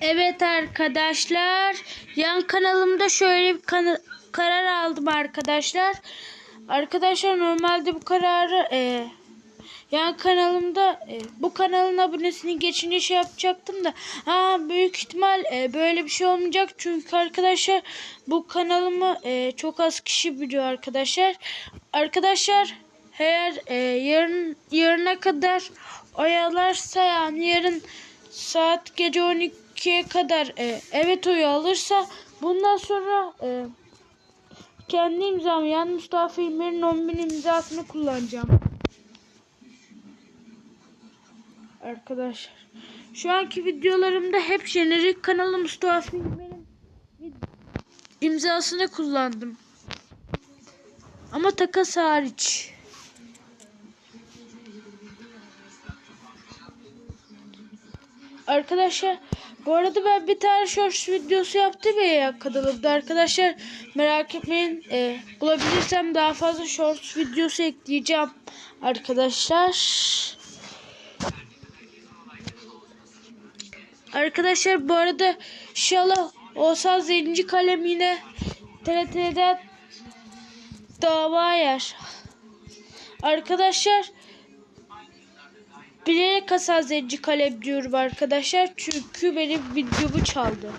Evet arkadaşlar. Yan kanalımda şöyle bir karar aldım arkadaşlar. Arkadaşlar normalde bu kararı e, yan kanalımda e, bu kanalın abonesini geçince şey yapacaktım da ha büyük ihtimal e, böyle bir şey olmayacak çünkü arkadaşlar bu kanalımı e, çok az kişi biliyor arkadaşlar. Arkadaşlar eğer e, yarın yarına kadar oyalarsa yani yarın saat gece 12'ye kadar e, evet oyu alırsa bundan sonra e, kendi imzamı yani Mustafa Filmler'in 10.000 imzasını kullanacağım. Arkadaşlar şu anki videolarımda hep jenerik kanalı Mustafa Filmler'in vid- imzasını kullandım. Ama takas hariç. Arkadaşlar bu arada ben bir tane shorts videosu yaptım ya kanalımda arkadaşlar merak etmeyin e, bulabilirsem daha fazla shorts videosu ekleyeceğim arkadaşlar. Arkadaşlar bu arada inşallah Oğuzhan Zenci Kalem yine TRT'den dava yer. Arkadaşlar bilerek Hasan Zenci Kalem diyorum arkadaşlar. Çünkü benim videomu çaldı.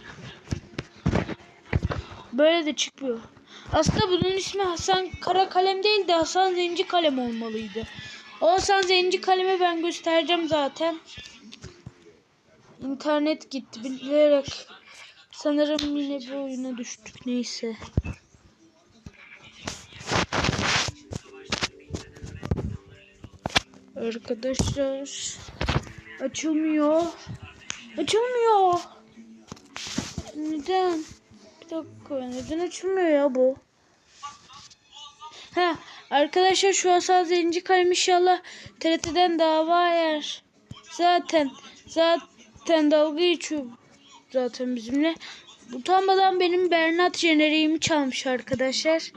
Böyle de çıkmıyor. Aslında bunun ismi Hasan Kara Kalem değil de Hasan Zenci Kalem olmalıydı. O Hasan Zenci Kalem'i ben göstereceğim zaten. İnternet gitti bilerek. Sanırım yine bir oyuna düştük neyse. Arkadaşlar açılmıyor. Açılmıyor. Neden? Bir dakika neden açılmıyor ya bu? Ha arkadaşlar şu asal zenci kalem inşallah TRT'den dava yer. Zaten zaten dalga geçiyor zaten bizimle. Utanmadan benim Bernat jeneriğimi çalmış arkadaşlar.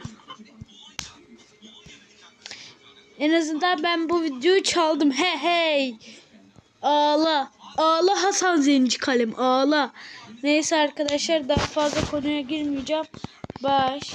En azından ben bu videoyu çaldım. He hey. Ağla. Ağla Hasan Zenci kalem ağla. Neyse arkadaşlar daha fazla konuya girmeyeceğim. Baş.